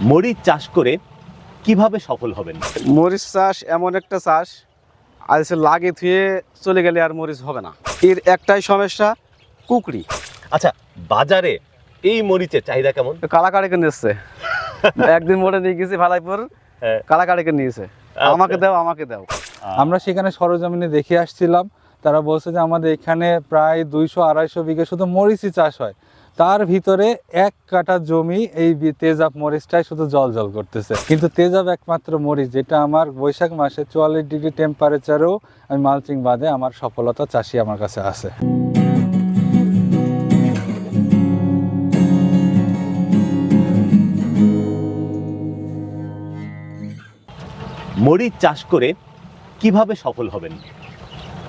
মরিচ চাষ করে কীভাবে সফল হবেন? মরিচ চাষ এমন একটা চাষ আজ সে লাগে ধুয়ে চলে গেলে আর মরিচ হবে না। এর একটাই সমস্যা কুকড়ি। আচ্ছা বাজারে এই মরিচের চাহিদা কেমন? কালাকাড়িকে নিচ্ছে একদিন মোড়ে নিয়ে গেছি ভালাইপুর হ্যাঁ। কালাকাড়িকে নিয়েছে। আমাকে দাও আমাকে দাও। আমরা সেখানে সরজমিনে দেখে আসছিলাম তারা বলছে যে আমাদের এখানে প্রায় দুইশো আড়াইশো বিঘে শুধু মরিচই চাষ হয়। তার ভিতরে এক কাঠা জমি এই তেজাব মরিচটাই শুধু জল জল করতেছে। কিন্তু তেজাব একমাত্র মরিচ, যেটা আমার বৈশাখ মাসে চুয়াল্লিশ ডিগ্রি টেম্পারেচারেও আমি মালচিং বাদে আমার সফলতা চাষি আমার কাছে আছে। মরিচ চাষ করে কীভাবে সফল হবেন?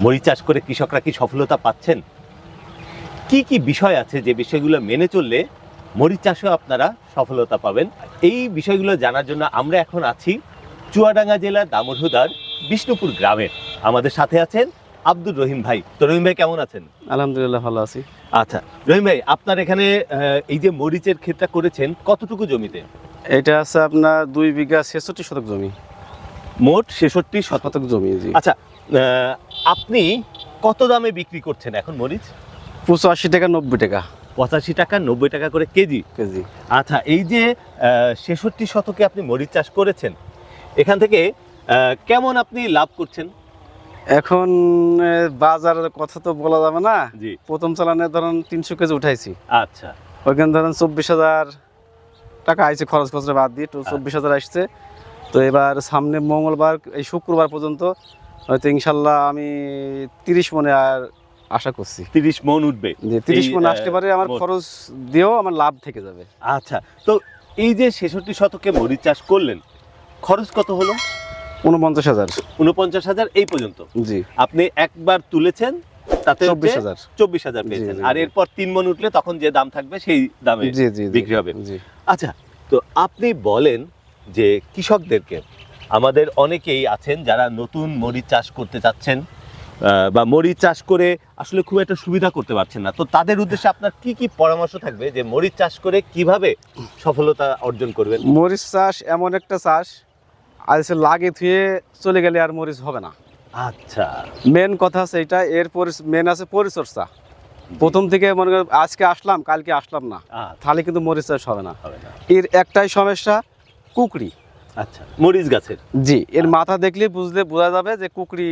মরিচ চাষ করে কৃষকরা কি সফলতা পাচ্ছেন? কি কি বিষয় আছে যে বিষয়গুলো মেনে চললে মরিচ চাষেও আপনারা সফলতা পাবেন? এই বিষয়গুলো জানার জন্য আমরা এখন আছি চুয়াডাঙ্গা জেলার দামোরহুদার বিষ্ণুপুর গ্রামে। আমাদের সাথে আছেন আব্দুর রহিম ভাই। তো রহিম ভাই কেমন আছেন? আলহামদুলিল্লাহ ভালো আছি। আচ্ছা রহিম ভাই আপনার এখানে এই যে মরিচের ক্ষেতটা করেছেন কতটুকু জমিতে? এটা আছে আপনার দুই বিঘা ছেষট্টি শতক জমি। মোট ছেষট্টি শত শতক জমি জি। আচ্ছা আপনি কত দামে বিক্রি করছেন এখন মরিচ? পঁচাশি টাকা নব্বই টাকা। পঁচাশি টাকা নব্বই টাকা করে কেজি? কেজি। আচ্ছা এই যে ছেষট্টি শতকে আপনি মরিচ চাষ করেছেন এখান থেকে কেমন আপনি লাভ করছেন? এখন বাজারের কথা তো বলা যাবে না। জি। প্রথম চালানে ধরেন তিনশো কেজি উঠাইছি। আচ্ছা। ওইখানে ধরেন চব্বিশ হাজার টাকা আইছে খরচ খরচা বাদ দিয়ে তো চব্বিশ হাজার আসছে। তো এবার সামনে মঙ্গলবার এই শুক্রবার পর্যন্ত হয়তো ইনশাল্লাহ আমি তিরিশ মনে আর আশা করছি। তিরিশ মন উঠবে। যে তিরিশ মন আসতে পারে আমার খরচ দিয়েও আমার লাভ থেকে যাবে। আচ্ছা তো এই যে ছেষট্টি শতকে মরিচ চাষ করলেন খরচ কত হলো? উনপঞ্চাশ হাজার। উনপঞ্চাশ হাজার এই পর্যন্ত। জি। আপনি একবার তুলেছেন তাতে চব্বিশ হাজার। চব্বিশ হাজার পেয়েছেন। আর এরপর তিন মন উঠলে তখন যে দাম থাকবে সেই দামে জি জি জি, বিক্রি হবে। জি। আচ্ছা তো আপনি বলেন যে কৃষকদেরকে আমাদের অনেকেই আছেন যারা নতুন মরিচ চাষ করতে চাচ্ছেন বা মরিচ চাষ করে আসলে খুব একটা সুবিধা করতে পারছেন না। তো তাদের উদ্দেশ্যে আপনার কি কি পরামর্শ থাকবে যে মরিচ চাষ করে কীভাবে সফলতা অর্জন করবেন? মরিচ চাষ এমন একটা চাষ আজ সে লাগে ধুয়ে চলে গেলে আর মরিচ হবে না। আচ্ছা। মেন কথা আছে এটা এর মেন আছে পরিচর্যা। প্রথম থেকে মনে করেন আজকে আসলাম কালকে আসলাম না। আচ্ছা, তাহলে কিন্তু মরিচ চাষ হবে না। হবে না। এর একটাই সমস্যা কুকড়ি। আচ্ছা মরিচ গাছের। জি এর মাথা দেখলে বুঝলে বোঝা যাবে যে কুকড়ি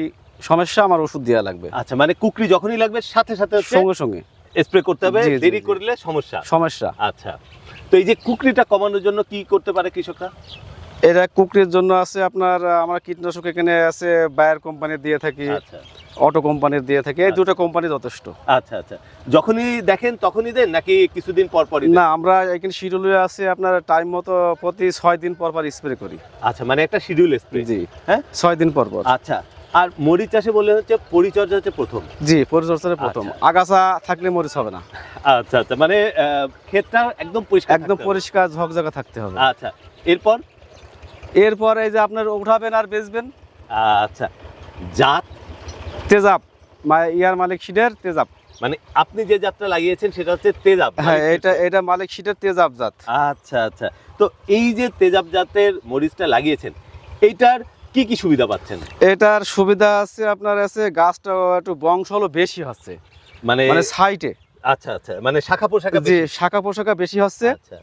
সমস্যা আমার ওষুধ দেওয়া লাগবে। আচ্ছা মানে কুকরি যখনই লাগবে সাথে সাথে সঙ্গে সঙ্গে। স্প্রে করতে হবে দেরি করলে সমস্যা। সমস্যা। আচ্ছা তো এই যে কুকরিটা কমানোর জন্য কি করতে পারে কৃষকরা? এটা কুকরির জন্য আছে আপনার আমরা কীটনাশক এখানে আছে বায়ার কোম্পানির দিয়ে থাকি আচ্ছা। অটো কোম্পানির দিয়ে থাকি এই আচ্ছা। দুটো কোম্পানি যথেষ্ট। আচ্ছা আচ্ছা। যখনই দেখেন তখনই দেন নাকি কিছুদিন পর পরই না আমরা এখানে শিডিউলে আছে আপনার টাইম মতো প্রতি ছয় দিন পর পর স্প্রে করি। আচ্ছা মানে একটা শিডিউল স্প্রে জি। হ্যাঁ? ছয় দিন পর পর। আচ্ছা আর মরিচ চাষে বলে হচ্ছে পরিচর্যা হচ্ছে প্রথম। জি পরিচর্যার প্রথম। আচ্ছা। আগাছা থাকলে মরিচ হবে না। আচ্ছা আচ্ছা। মানে ক্ষেতটা একদম পরিষ্কার একদম। পরিষ্কার ঝকঝকা থাকতে হবে। আচ্ছা। এরপর? এরপর এই যে আপনার উঠাবেন আর বেচবেন। আচ্ছা। জাত? তেজাব। ইয়ার মালিক সিডের তেজাব। মানে আপনি যে জাতটা লাগিয়েছেন সেটা হচ্ছে তেজাব। হ্যাঁ এটা এটা মালিক সিডের তেজাব জাত। আচ্ছা আচ্ছা। তো এই যে তেজাব জাতের মরিচটা লাগিয়েছেন এইটার কি কি সুবিধা পাচ্ছেন? এটার সুবিধা আছে আপনার আছে গাছটা একটু বংশ হলো বেশি হচ্ছে। মানে মানে সাইটে। আচ্ছা আচ্ছা মানে শাখা পোশাকা জি শাখা পোশাকা বেশি হচ্ছে। আচ্ছা।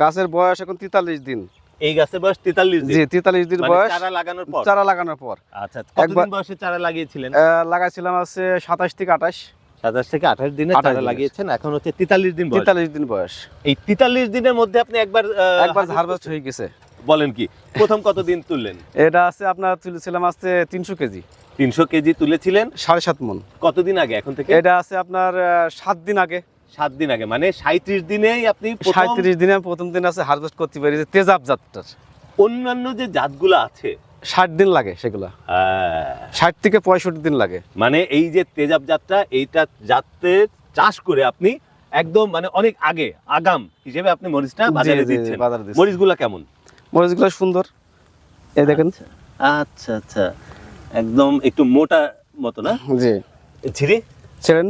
গাছের বয়স এখন তেতাল্লিশ দিন। এই গাছের বয়স তেতাল্লিশ জি তেতাল্লিশ দিন মানে বয়স। চারা লাগানোর পর? চারা লাগানোর পর। আচ্ছা কতদিন বয়সে চারা লাগিয়েছিলেন? লাগাইছিলাম আছে সাতাশ থেকে আঠাশ। সাতাশ থেকে আঠাশ দিনে চারা লাগিয়েছেন এখন হচ্ছে তেতাল্লিশ দিন বয়স। তেতাল্লিশ দিন বয়স। এই তেতাল্লিশ দিনের মধ্যে আপনি একবার একবার হারভেস্ট হয়ে গেছে। বলেন কি প্রথম কত দিন তুললেন? এটা আছে আপনার তুলেছিলাম আছে তিনশো কেজি। তিনশো কেজি তুলেছিলেন? সাড়ে সাত মন। কতদিন আগে এখন থেকে? এটা আছে আপনার সাত দিন আগে। সাত দিন আগে মানে সাঁত্রিশ দিনেই আপনি সাঁত্রিশ দিনে প্রথম দিন আছে হারভেস্ট করতে পারি যে তেজাব জাতটার। অন্যান্য যে জাতগুলো আছে? ষাট দিন লাগে সেগুলা। আহ, ষাট থেকে পঁয়ষট্টি দিন লাগে। মানে এই যে তেজাব জাতটা এইটা জাতের চাষ করে আপনি একদম মানে অনেক আগে আগাম হিসেবে আপনি মরিচটা বাজারে দিচ্ছেন। মরিচগুলো কেমন? মরিচগুলো সুন্দর। এই দেখেন। আচ্ছা আচ্ছা একদম একটু মোটা মতো না? জি। ছিঁড়ে? ছেড়েন।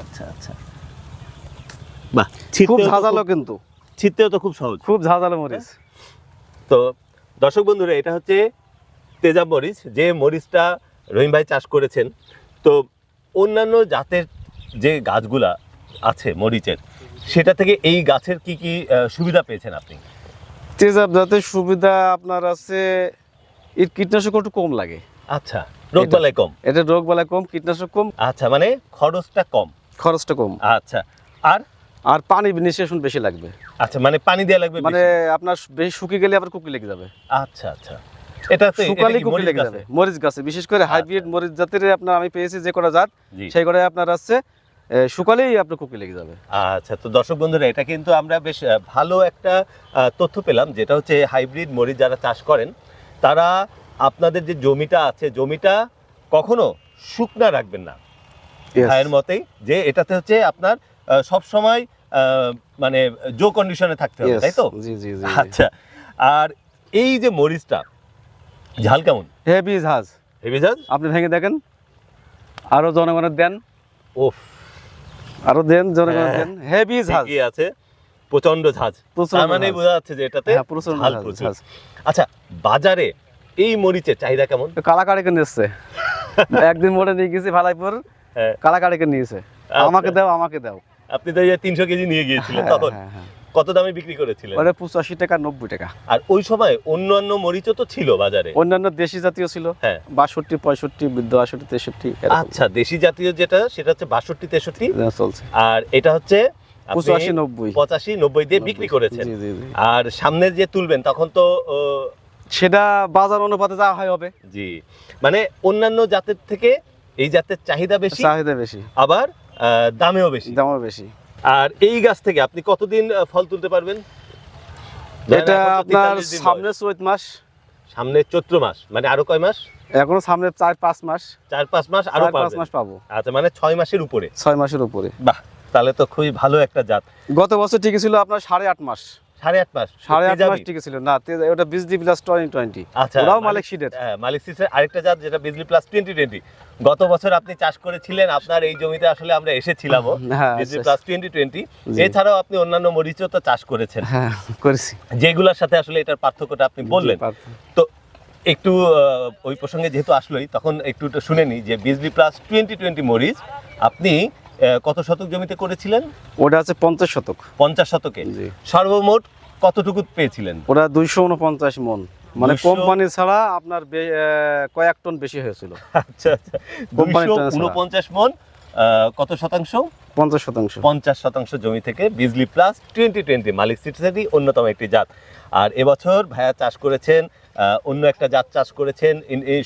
আচ্ছা আচ্ছা। বাহ খুব ঝাঁঝালো কিন্তু। ছিটতেও তো খুব সহজ। খুব ঝাঁঝালো মরিচ। তো দর্শক বন্ধুরা এটা হচ্ছে তেজা মরিচ। যে মরিচটা রহিম ভাই চাষ করেছেন তো অন্যান্য জাতের যে গাছগুলা আছে মরিচের সেটা থেকে এই গাছের কি কি সুবিধা পেয়েছেন আপনি? তেজাব জাতের সুবিধা আপনার আছে এর কীটনাশক একটু কম লাগে। আচ্ছা রোগবালাই কম? এটা রোগ বালা কম কীটনাশক কম। আচ্ছা মানে খরচটা কম? খরচটা কম। আচ্ছা আর? আর পানি নিষ্কাশন বেশি লাগবে। আচ্ছা মানে পানি দেওয়া লাগবে মানে আপনার বেশি শুকিয়ে গেলে আবার কুকি লেগে যাবে। আচ্ছা আচ্ছা। এটা শুকালে কুকি লেগে যাবে মরিচ গাছে। বিশেষ করে হাইব্রিড মরিচ জাতের আপনার আমি পেয়েছি যে কটা জাত সেই কটায় আপনার আছে। শুকালেই আপনার কুকি লেগে যাবে। আচ্ছা তো দর্শক বন্ধুরা এটা কিন্তু আমরা বেশ ভালো একটা তথ্য পেলাম যেটা হচ্ছে হাইব্রিড মরিচ যারা চাষ করেন তারা আপনাদের যে জমিটা আছে জমিটা কখনো শুকনা রাখবেন না। ভাইয়ের মতেই যে এটাতে হচ্ছে আপনার সব সময় মানে জো কন্ডিশনে থাকতে হবে তাই তো? জি জি জি আচ্ছা আর এই যে মরিচটা ঝাল কেমন? হেভি ঝাঁজ। হেভি ঝাল আপনি ভেঙে দেখেন আরও জনগণের দেন। ওফ আরও দেন জনগণের হ্যাঁ। দেন। হেভি ঝাঁজ। আছে প্রচণ্ড ঝাঁজ। তার মানে বোঝা যাচ্ছে যে এটাতে হ্যাঁ, প্রচণ্ড ঝাল ঝাঁজ, আচ্ছা বাজারে এই মরিচের চাহিদা কেমন? কালাকাড়ে কালাকাড়িকে নিচ্ছে একদিন মোড়ে নিয়ে গেছি ভালাইপুর কালাকাড়ে কে নিয়েছে। আচ্ছা। আমাকে দাও আমাকে দাও। আপনি তো তিনশো কেজি নিয়ে গিয়েছিলেন হ্যাঁ, তখন। হ্যাঁ, হ্যাঁ। কত দামে বিক্রি করেছিলেন? ওটা পঁচাশি টাকা নব্বই টাকা। আর ওই সময় অন্যান্য মরিচও তো ছিল বাজারে? অন্যান্য দেশি জাতীয় ছিল। হ্যাঁ। বাষট্টি পঁয়ষট্টি আষট্টি তেষট্টি আচ্ছা দেশি জাতীয় যেটা সেটা হচ্ছে বাষট্টি তেষট্টি। চলছে। আর এটা হচ্ছে পঁচাশি নব্বই। পঁচাশি নব্বই দিয়ে বিক্রি করেছেন। জি জি জি। আর সামনে যে তুলবেন তখন তো সেটা বাজার অনুপাতে যা হয় হবে। জি। মানে অন্যান্য জাতের থেকে এই জাতের চাহিদা বেশি চাহিদা বেশি। আবার দামেও বেশি। দামও বেশি। আর এই গাছ থেকে আপনি কতদিন ফল তুলতে পারবেন? এটা আপনার সামনে চৈত মাস। সামনে চৈত্র মাস মানে আরও কয় মাস? এখনও সামনে চার পাঁচ মাস। চার পাঁচ মাস আরও পাঁচ মাস পাবো। আচ্ছা মানে ছয় মাসের উপরে। ছয় মাসের উপরে। বাহ তাহলে তো খুবই ভালো একটা জাত। গত বছর ঠিকই ছিল আপনার সাড়ে আট মাস। সাড়ে আট মাস সাড়ে আট মাস টিকে ছিল। না ওটা বিজলি প্লাস টোয়েন্টি টোয়েন্টি আচ্ছা মালিক- সিডের হ্যাঁ মালিক সিসের আরেকটা জাত যেটা বিজলি প্লাস টোয়েন্টি টোয়েন্টি গত বছর আপনি চাষ করেছিলেন আপনার এই জমিতে আসলে আমরা এসেছিলামও হ্যাঁ বিজলি আচ্ছা, প্লাস টোয়েন্টি টোয়েন্টি এছাড়াও আপনি অন্যান্য মরিচও তো চাষ করেছেন। হ্যাঁ করেছি। যেগুলোর সাথে আসলে এটার পার্থক্যটা আপনি বললেন। তো একটু ওই প্রসঙ্গে যেহেতু আসলোই তখন একটু একটু শুনে নিই যে বিজলি প্লাস টোয়েন্টি টোয়েন্টি মরিচ আপনি কত শতক জমিতে করেছিলেন? ওটা আছে পঞ্চাশ শতক। পঞ্চাশ শতকে। সর্বমোট কতটুকু পেয়েছিলেন? ওটা দুইশো উনপঞ্চাশ মন। মানে কোম্পানি ছাড়া আপনার কয়েক টন বেশি হয়েছিল। আচ্ছা আচ্ছা। দুইশো উনপঞ্চাশ মন কত শতাংশ? পঞ্চাশ শতাংশ। পঞ্চাশ শতাংশ জমি থেকে Bijli plus twenty twenty Malik সিটিসেরই অন্যতম একটি জাত। আর এবছর ভাইয়া চাষ করেছেন অন্য একটা জাত চাষ করেছেন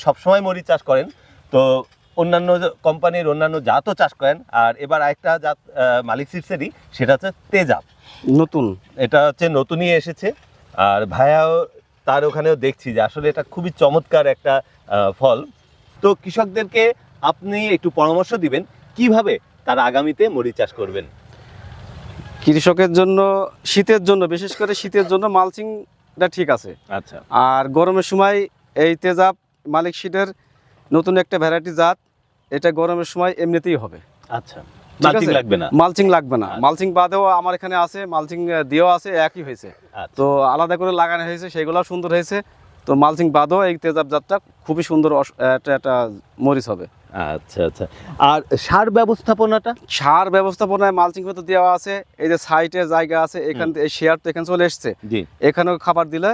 সবসময় মরিচ চাষ করেন। তো অন্যান্য কোম্পানির অন্যান্য জাতও চাষ করেন। আর এবার আরেকটা জাত মালিক সিটসেরই সেটা হচ্ছে তেজাব। নতুন? এটা হচ্ছে নতুনই এসেছে। আর ভাইয়াও তার ওখানেও দেখছি যে আসলে এটা খুবই চমৎকার একটা ফল। তো কৃষকদেরকে আপনি একটু পরামর্শ দিবেন কীভাবে তারা আগামীতে মরিচ চাষ করবেন? কৃষকের জন্য শীতের জন্য বিশেষ করে শীতের জন্য মালচিংটা ঠিক আছে। আচ্ছা। আর গরমের সময় এই তেজাব মালিক সিডের নতুন একটা ভ্যারাইটি জাত এটা গরমের সময় এমনিতেই হবে। আচ্ছা মালচিং লাগবে না? মালচিং লাগবে না। আচ্ছা। মালচিং বাদেও আমার এখানে আছে মালচিং দিয়েও আছে একই হয়েছে। আচ্ছা। তো আলাদা করে লাগানো হয়েছে সেগুলোও সুন্দর হয়েছে। তো মালচিং বাদেও এই তেজাব জাতটা খুবই সুন্দর একটা মরিচ হবে। আচ্ছা আচ্ছা। আর সার ব্যবস্থাপনাটা? সার ব্যবস্থাপনায় মালচিং তো দেওয়া আছে এই যে সাইটে জায়গা আছে এখান থেকে শেয়ার তো এখানে চলে এসছে। এখানেও খাবার দিলে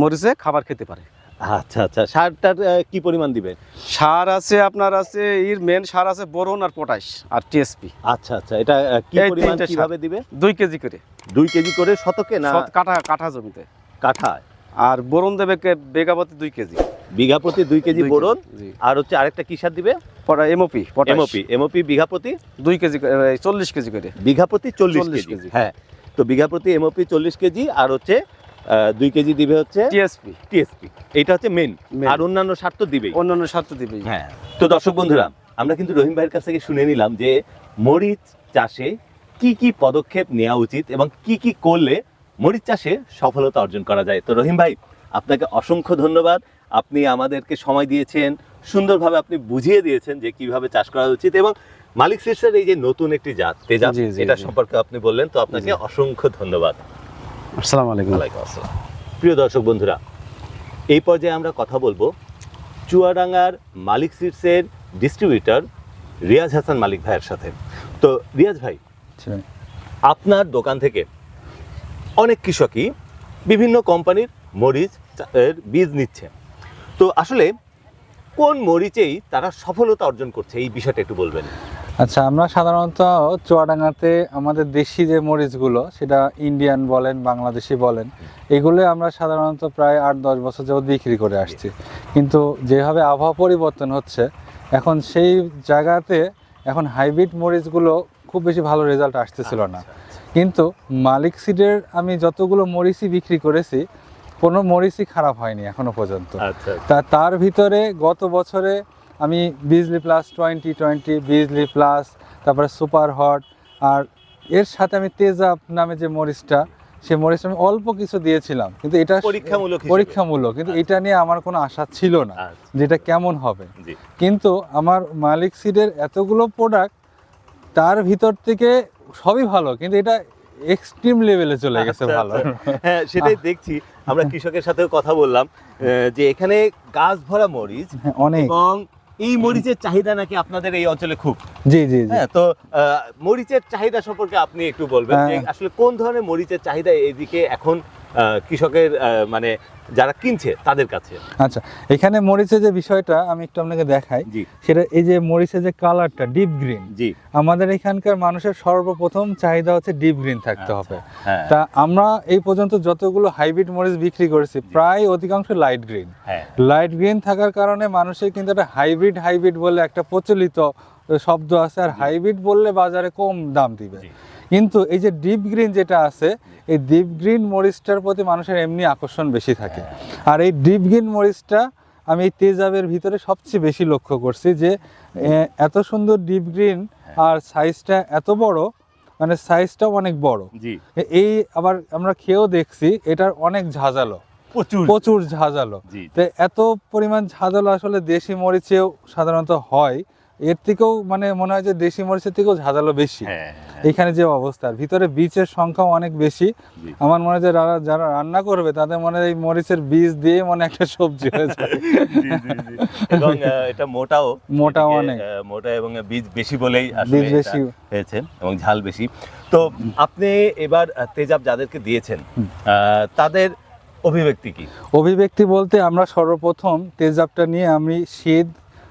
মরিচে খাবার খেতে পারে। আচ্ছা আচ্ছা। সারটার কি পরিমাণ দিবেন? সার আছে আপনার আছে এর মেন সার আছে বোরন আর পটাশ আর টিএসপি আচ্ছা আচ্ছা। এটা কি পরিমাণ কীভাবে দিবে দুই কেজি করে। দুই কেজি করে শতকে না কাঠা কাঠা জমিতে। কাঠা আর বোরন দেবে কে- বেগাপতি দুই কেজি। বিঘা প্রতি দুই কেজি বোরন? আর হচ্ছে আরেকটা কি সার দিবে? এমওপি এমওপি এমওপি বিঘা প্রতি? দুই কেজি চল্লিশ কেজি করে। বিঘা প্রতি চল্লিশ কেজি। হ্যাঁ। তো বিঘা প্রতি এমওপি চল্লিশ কেজি আর হচ্ছে দুই কেজি দিবে হচ্ছে টিএসপি টিএসপি এটা হচ্ছে মেন আর অন্যান্য সার তো দিবেই। অন্যান্য সার তো দিবেই। হ্যাঁ। তো দর্শক বন্ধুরা আমরা কিন্তু রহিম ভাইয়ের কাছ থেকে শুনে নিলাম যে মরিচ চাষে কি কি পদক্ষেপ নেওয়া উচিত এবং কি কি করলে মরিচ চাষে সফলতা অর্জন করা যায়। তো রহিম ভাই আপনাকে অসংখ্য ধন্যবাদ। আপনি আমাদেরকে সময় দিয়েছেন সুন্দরভাবে আপনি বুঝিয়ে দিয়েছেন যে কীভাবে চাষ করা উচিত এবং মালিক শীর্ষের এই যে নতুন একটি জাত তেজাব জি, জি, এটা সম্পর্কে আপনি বললেন তো আপনাকে অসংখ্য ধন্যবাদ। আসসালামু আলাইকুম। ওয়ালাইকুম আসসালাম। প্রিয় দর্শক বন্ধুরা এই পর্যায়ে আমরা কথা বলব চুয়াডাঙ্গার মালিক সিটসের ডিস্ট্রিবিউটর রিয়াজ হাসান মালিক ভাইয়ের সাথে। তো রিয়াজ ভাই। আপনার দোকান থেকে অনেক কৃষকই বিভিন্ন কোম্পানির মরিচ এর বীজ নিচ্ছে। তো আসলে কোন মরিচেই তারা সফলতা অর্জন করছে? এই বিষয়টা একটু বলবেন। আচ্ছা আমরা সাধারণত চুয়াডাঙ্গাতে আমাদের দেশি যে মরিচগুলো সেটা ইন্ডিয়ান বলেন বাংলাদেশি বলেন এগুলো আমরা সাধারণত প্রায় আট দশ বছর যাবত বিক্রি করে আসছি। কিন্তু যেভাবে আবহাওয়া পরিবর্তন হচ্ছে এখন সেই জায়গাতে এখন হাইব্রিড মরিচগুলো খুব বেশি ভালো রেজাল্ট আসতেছিল না। কিন্তু মালিক সিডের আমি যতগুলো মরিচই বিক্রি করেছি কোনো মরিচই খারাপ হয়নি এখনও পর্যন্ত। আচ্ছা। তা তার ভিতরে গত বছরে আমি Bijli plus twenty twenty Bijli plus তারপরে সুপার হট আর এর সাথে আমি তেজাব নামে যে মরিচটা সে মরিচটা আমি অল্প কিছু দিয়েছিলাম কিন্তু এটা পরীক্ষামূলক পরীক্ষামূলক কিন্তু এটা নিয়ে আমার কোনো আশা ছিল না আচ্ছা, যেটা কেমন হবে। কিন্তু আমার মালিক সিডের এতগুলো প্রোডাক্ট তার ভিতর থেকে সবই ভালো কিন্তু এটা এক্সট্রিম লেভেলে চলে গেছে আচ্ছা, ভালো। আচ্ছা। হ্যাঁ সেটাই দেখছি। আমরা কৃষকের সাথেও কথা বললাম যে এখানে গাছ ভরা মরিচ হ্যাঁ, অনেক। এবং এই মরিচের চাহিদা নাকি আপনাদের এই অঞ্চলে খুব? জি জি হ্যাঁ তো মরিচের চাহিদা সম্পর্কে আপনি একটু বলবেন যে হ্যাঁ। আসলে কোন ধরনের মরিচের চাহিদা এইদিকে এখন কৃষকের মানে যারা কিনছে তাদের কাছে? আচ্ছা এখানে মরিচের যে বিষয়টা আমি একটু আপনাকে দেখাই। সেটা এই যে মরিচের যে কালারটা ডিপ গ্রিন জি। আমাদের এখানকার মানুষের সর্বপ্রথম চাহিদা হচ্ছে ডিপ গ্রিন থাকতে হবে। হ্যাঁ। তা আমরা এই পর্যন্ত যতগুলো হাইব্রিড মরিচ বিক্রি করেছি প্রায় অধিকাংশ লাইট গ্রিন লাইট গ্রিন থাকার কারণে মানুষের কিন্তু একটা হাইব্রিড হাইব্রিড বলে একটা প্রচলিত শব্দ আছে আর হাইব্রিড বললে বাজারে কম দাম দিবে। কিন্তু এই যে ডিপ গ্রিন যেটা আছে এই ডিপ গ্রিন মরিচটার প্রতি মানুষের এমনি আকর্ষণ বেশি থাকে। আর এই ডিপ গ্রিন মরিচটা আমি এই তেজাবের ভিতরে সবচেয়ে বেশি লক্ষ্য করছি যে এত সুন্দর ডিপ গ্রিন আর সাইজটা এত বড় মানে সাইজটাও অনেক বড়। এই আবার আমরা খেয়েও দেখছি এটার অনেক ঝাঁঝালো। প্রচুর। প্রচুর ঝাঁঝালো। তো এত পরিমাণ ঝাঁঝালো আসলে দেশি মরিচেও সাধারণত হয়। এর থেকেও মানে মনে হয় যে দেশি মরিচের থেকেও ঝাঁঝালো বেশি। হ্যাঁ এখানে যে অবস্থার ভিতরে বীজের সংখ্যাও অনেক বেশি। আমার মনে হয় যে যারা যারা রান্না করবে তাদের মনে হয় এই মরিচের বীজ দিয়ে মনে একটা সবজি হয়ে যায়। এবং এটা মোটাও। এদিকে, অনেক। মোটা এবং বীজ বেশি বলেই আসলে বীজ বেশি। হয়েছে এবং ঝাল বেশি। তো আপনি এবার তেজাব যাদেরকে দিয়েছেন তাদের অভিব্যক্তি কি? অভিব্যক্তি বলতে আমরা সর্বপ্রথম তেজাবটা নিয়ে আমি শীত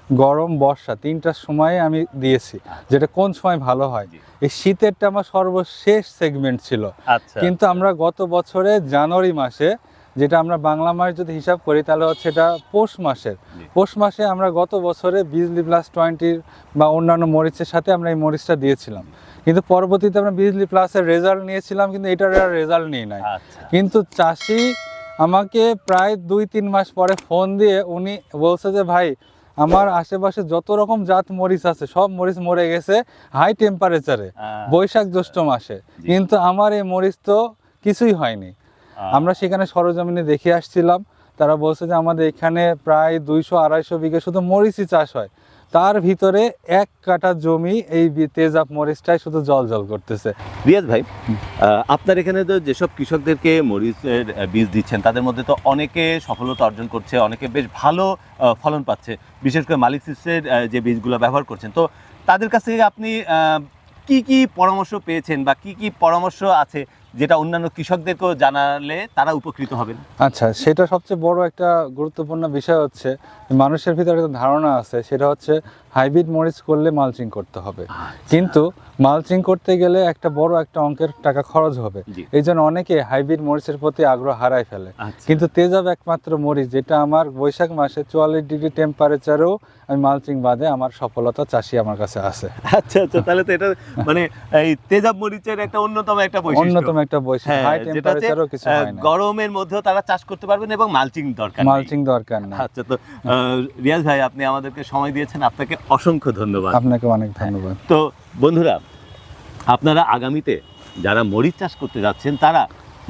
গরম বর্ষা তিনটার সময় আমি দিয়েছি যেটা কোন সময় ভালো হয়। এই শীতেরটা আমার সর্বশেষ সেগমেন্ট ছিল। আচ্ছা। কিন্তু আমরা গত বছরে জানুয়ারি মাসে যেটা আমরা বাংলা মাস যদি হিসাব করি তাহলে হচ্ছে এটা পৌষ মাসের। পৌষ মাসে আমরা গত বছরে বিজলি প্লাস টোয়েন্টির বা অন্যান্য মরিচের সাথে আমরা এই মরিচটা দিয়েছিলাম। কিন্তু পরবর্তীতে আমরা বিজলি প্লাসের রেজাল্ট নিয়েছিলাম কিন্তু এটার আর রেজাল্ট নিয়ে নাই। আচ্ছা। কিন্তু চাষি আমাকে প্রায় দুই তিন মাস পরে ফোন দিয়ে উনি বলছে যে ভাই আমার আশেপাশে যত রকম জাত মরিচ আছে সব মরিচ মরে গেছে হাই টেম্পারেচারে বৈশাখ জ্যৈষ্ঠ মাসে। কিন্তু আমার এই মরিচ তো কিছুই হয়নি। আমরা সেখানে সরজমিনে দেখে আসছিলাম। তারা বলছে যে আমাদের এখানে প্রায় দুইশো আড়াইশো বিঘে শুধু মরিচই চাষ হয়। তার ভিতরে এক কাঠা জমি এই তেজাব মরিচটাই শুধু জল জল করতেছে। রিয়াজ ভাই আপনার এখানে তো যেসব কৃষকদেরকে মরিচের বীজ দিচ্ছেন, তাদের মধ্যে তো অনেকে সফলতা অর্জন করছে, অনেকে বেশ ভালো ফলন পাচ্ছে। বিশেষ করে মালিক সিসের যে বীজগুলো ব্যবহার করছেন। তো তাদের কাছ থেকে আপনি কি কি পরামর্শ পেয়েছেন বা কি কি পরামর্শ আছে যেটা অন্যান্য কৃষকদেরকেও জানালে তারা উপকৃত হবেন। আচ্ছা সেটা সবচেয়ে বড় একটা গুরুত্বপূর্ণ বিষয় হচ্ছে, মানুষের ভিতরে একটা ধারণা আছে, সেটা হচ্ছে হাইব্রিড মরিচ করলে মালচিং করতে হবে। কিন্তু মালচিং করতে গেলে একটা বড় একটা অঙ্কের টাকা খরচ হবে। এই জন্য অনেকে হাইব্রিড মরিচের প্রতি আগ্রহ হারায় ফেলে। আচ্ছা। কিন্তু তেজাব একমাত্র মরিচ যেটা আমার বৈশাখ মাসে চুয়াল্লিশ ডিগ্রি টেম্পারেচারেও আমি মালচিং বাদে আমার সফলতা চাষি আমার কাছে আছে। আচ্ছা আচ্ছা তাহলে তো এটা মানে এই তেজাব মরিচের একটা অন্যতম একটা বৈশিষ্ট্য। অন্যতম একটা বৈশিষ্ট্য। হ্যাঁ, হাই টেম্পারেচারও কিছু হয় না। গরমের মধ্যেও তারা চাষ করতে পারবেন এবং মালচিং দরকার মালচিং দরকার না। আচ্ছা তো রিয়াজ ভাই আপনি আমাদেরকে সময় দিয়েছেন আপনাকে অসংখ্য ধন্যবাদ। আপনাকে অনেক ধন্যবাদ। তো বন্ধুরা আপনারা আগামীতে যারা মরিচ চাষ করতে যাচ্ছেন তারা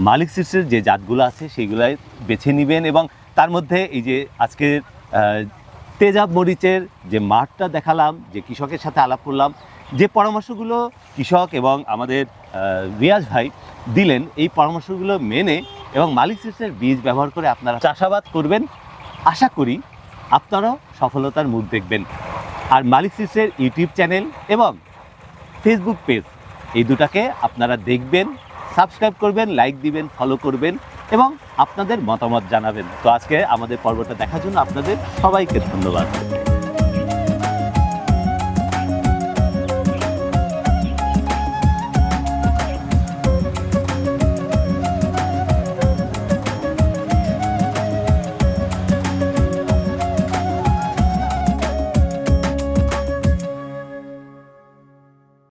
মালিক সিটসের যে জাতগুলো আছে সেইগুলাই বেছে নেবেন এবং তার মধ্যে এই যে আজকের তেজাব মরিচের যে মাঠটা দেখালাম যে কৃষকের সাথে আলাপ করলাম যে পরামর্শগুলো কৃষক এবং আমাদের রিয়াজ ভাই দিলেন এই পরামর্শগুলো মেনে এবং মালিক সিস্টের বীজ ব্যবহার করে আপনারা চাষাবাদ করবেন। আশা করি আপনারাও সফলতার মুখ দেখবেন। আর মালিসিসের ইউটিউব চ্যানেল এবং ফেসবুক পেজ। এই দুটাকে আপনারা দেখবেন, সাবস্ক্রাইব করবেন, লাইক দিবেন ফলো করবেন এবং আপনাদের মতামত জানাবেন। তো আজকে আমাদের পর্বটা দেখার জন্য আপনাদের সবাইকে ধন্যবাদ।